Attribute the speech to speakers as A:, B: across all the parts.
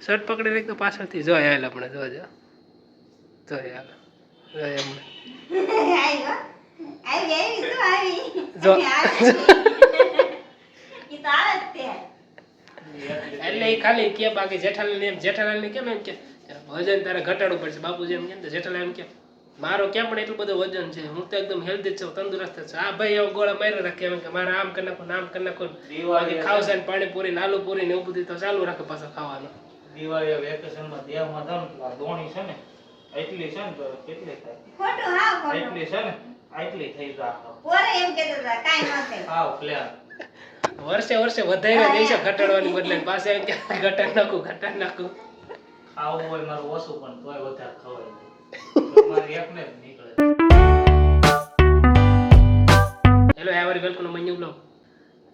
A: Shirt પકડી રાખ તો પાછળથી જોઈ હાલ આપણે જો હાલ એમને? જો.
B: તો આવે જ તે.
A: એટલે એ ખાલી કે બાકી જેઠાલાલ એમ જેઠાલાલ ને કેમ એમ કે વજન તારે ઘટાડવું પડશે બાપુજી એમ કેમ જેઠાલાલ એમ કે મારો ક્યાં પણ એટલું બધું વજન છે હું તો એકદમ હેલ્ધી છું તંદુરસ્ત છું આ ભાઈ એવો ગોળા મારી રાખે એમ કે મારે આમ કરી નાખો આમ કરી નાખો ને. બાકી ખાવશે પાણીપુરી ને આલુપુરી ને એવું બધું તો ચાલુ રાખે પાછો ખાવાનું
C: દિવાળી વેકેશનમાં દેહમાં ને આ દોણી છે ને એટલી છે ને તો કેટલી થાય?
B: ખોટું, હા ખોટું.
C: એટલી છે ને આટલી થઈ જા
B: ઓરે એમ કેતો હતા, કાઈ ન થાય.
C: હાવ પ્લેન
A: વર્ષે વર્ષે વધારે જઈશે ઘટાડવાની બદલે પાસે પાછે એમ કે ઘટાડ નાખું ઘટાડ નાખું.
C: ખાવું હોય મારું ઓછું પણ તોય વધારે ખવાય. મારી એકને જ નીકળે.
A: Hello every welcome my new blog.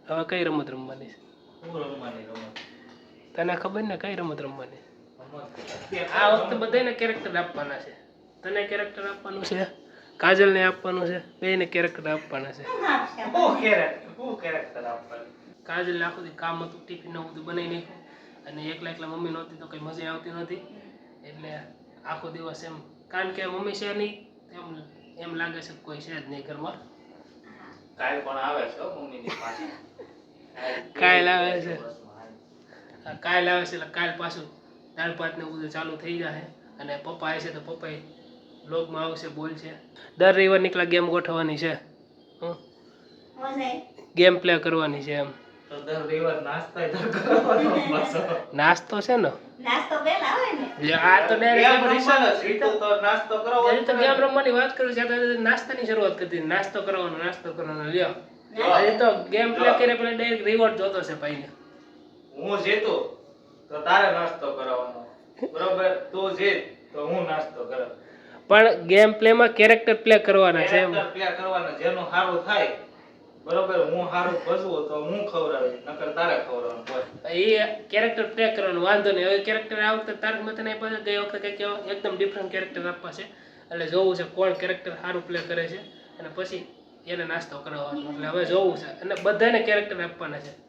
A: હવે કઈ રમત રમવાની છે?
C: હું રમવાની રમત?
A: તને ખબર ને કઈ રમત રમવાની? આ વખતે બધાને કેરેક્ટર આપવાના છે. તને કેરેક્ટર આપવાનું છે? કાજલને આપવાનું છે? બેને કેરેક્ટર આપવાના છે. કાજલને આખું કામ હતું ટિફિન ને બધું બનાવી નાખ્યું. અને એકલા એકલા મમ્મી નહોતી તો કઈ મજા આવતી નહોતી. એટલે આખો દિવસ એમ કારણ કે મમ્મી છે નહીં એમ એમ લાગે છે કોઈ છે જ નહીં ઘરમાં.
C: કાલ પણ આવે છે મમ્મીની પાસે
A: કાલ આવે છે. કાલ આવે છે એટલે કાલ પાછું દાળ ભાત ને બધું ચાલુ થઈ જાય અને પપ્પા આવે છે તો પપ્પા બ્લોગમાં આવશે બોલ છે દર રવિવાર નીકળા ગેમ ગોઠવવાની છે. હં ગેમ પ્લે કરવાની છે એમ.
C: નાસ્તા
A: છે ને?
B: નાસ્તો પહેલા હોય ને?
A: એટલે આ તો
C: કેમ
A: ડાયરેક્ટ
C: રમવાનો? સીધું તો નાસ્તો કરવો જ
A: તો
C: પડે.
A: ગેમ રમવાની વાત કરું છું ત્યારે નાસ્તાની શરૂઆત કરી નાસ્તો કરવાનો નાસ્તો કરવાનો. લ્યો.
C: ના.
A: તો ગેમ પ્લે કરે પેલા ડાયરેક્ટ રિવોર્ડ જોતો છે ભાઈને.
C: હું જીતું તો તારે નાસ્તો કરાવવાનો બરોબર? તું જીત તો હું નાસ્તો કરાવ
A: પણ ગેમ પ્લેમાં કેરેક્ટર પ્લે કરવાના છે
C: Character કરવાના જેનું સારું થાય બરોબર? હું સારું ભજવું તો હું ખવડાવીશ નકર તારે ખવડાવવાનું
A: એ કેરેક્ટર પ્લે કરવાનું વાંધો નહીં. હવે કેરેક્ટર આ વખતે તારક મહેતાને ને છે ગઈ વખતે કંઈક એકદમ ડિફરન્ટ કેરેક્ટર આપવા છે. એટલે જોવું છે કોણ કેરેક્ટર સારું પ્લે કરે છે. અને પછી એને નાસ્તો કરાવવાનો. એટલે હવે જોવું છે. અને બધાને કેરેક્ટર આપવાના છે.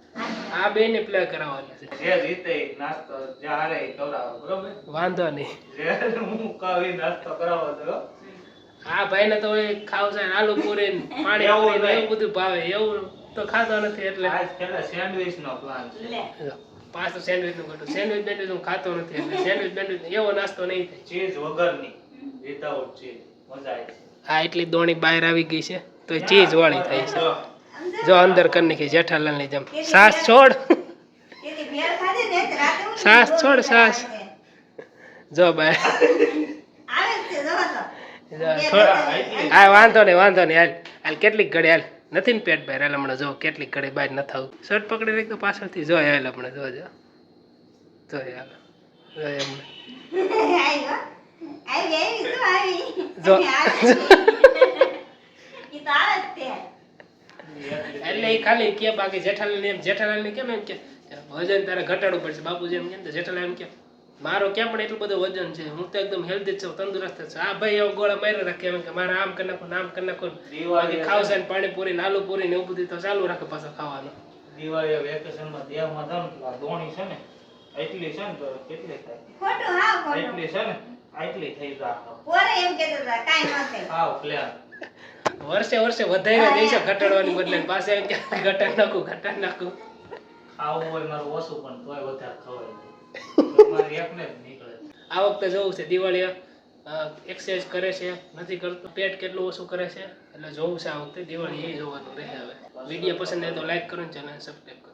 A: આ બેને પ્લે કરાવવાના છે.
C: જે જીતે નાસ્તો જે હારે ઈ બરોબર?
A: વાંધો નહીં.
C: જે હું કાવી નાસ્તો કરાવો તો હા.
A: ભાઈ ને તો એ ખાવ છે આલુ પૂરી પાણી
C: એવું
A: ને બધું ભાવે. એવું તો ખાતો નથી એટલે.
C: આજ પેલા સેન્ડવિચ નો પ્લાન છે.
B: લે.
A: પાછું સેન્ડવિચનું કટું સેન્ડવિચ બેન્ડવિચ હું ખાતો નથી એટલે સેન્ડવિચ બેન્ડવિચ એવો નાસ્તો નહીં થાય.
C: ચીઝ વગરની વિધાઉટ ચીઝ. મજા આવે. હા
A: આ એટલી દોણી બહાર આવી ગઈ છે તો ચીઝ વાળી થાય છે.
C: જો,
A: અંદર કરી નાખી જેઠાલાલની જેમ સાસ છોડ.
B: તેથી ભેળ ખાધી ને તો રાતે હું
A: સાસ છોડ, સાસ. જો બહાર
B: આવે જ છે જોવો તો.
A: જો થોડા હા વાંધો નહીં વાંધો નહીં. હાલ હાલ કેટલીક ઘડી હાલ. નથી ને પેટ બહાર હાલ હમણાં જો કેટલીક ઘડી બહાર ન થવું શર્ટ પકડી રાખ તો પાછળથી જો હાલ હમણાં જો જો. હાલ. જો એમને? જો.
B: આવે જ. ઈ તો આવે જ તે.
A: એટલે એ ખાલી કે બાકી જેઠાલાલ એમ જેઠાલાલ ને કેમ એમ કે વજન તારે ઘટાડવું પડશે. બાપુજી એમ કે જેઠાલાલ એમ કે મારો કેમ પણ એટલું બધું વજન છે? હું તો એકદમ હેલ્ધી છું તંદુરસ્ત છું. આ ભાઈ એવો ગોળા મારી રાખે એમ કે મારે આમ કરી નાખો આમ કરી નાખો ને. બાકી
C: દિવાળી
A: ખાવશે ને પાણીપુરી ને આલુપુરી ને એવું બધું તો ચાલુ રાખે પાછા ખાવાનું.
C: દિવાળી વેકેશનમાં દેહમાં જાઉં ને તો દોણી છે ને એટલી છે ને તો કેટલી થાય?
B: ખોટું, હા ખોટું.
C: એટલી છે ને આટલી થઈ જા
B: ઓરે એમ કહેતા હતા, કાઈ ન થાય.
C: હાવ પ્લેન
A: વર્ષે વર્ષે વધારે જઈશે ઘટાડવાની બદલે પાસે પાછે એમ કે ઘટાડ નાખું ઘટાડ નાખું.
C: ખાવું હોય મારું ઓછું પણ તોય વધારે ખવાય. મારે એકને જ નીકળે.
A: આ વખતે જોવું છે દિવાળી એક્સરસાઇઝ કરે છે નથી કરતો. પેટ કેટલું ઓછું કરે છે? એટલે જોવું છે આ વખતે. દિવાળી એ જોવાનું રહે હવે. વીડિયો પસંદ આવે તો લાઈક કરો ને ચેનલ સબસ્ક્રાઈબ કરો.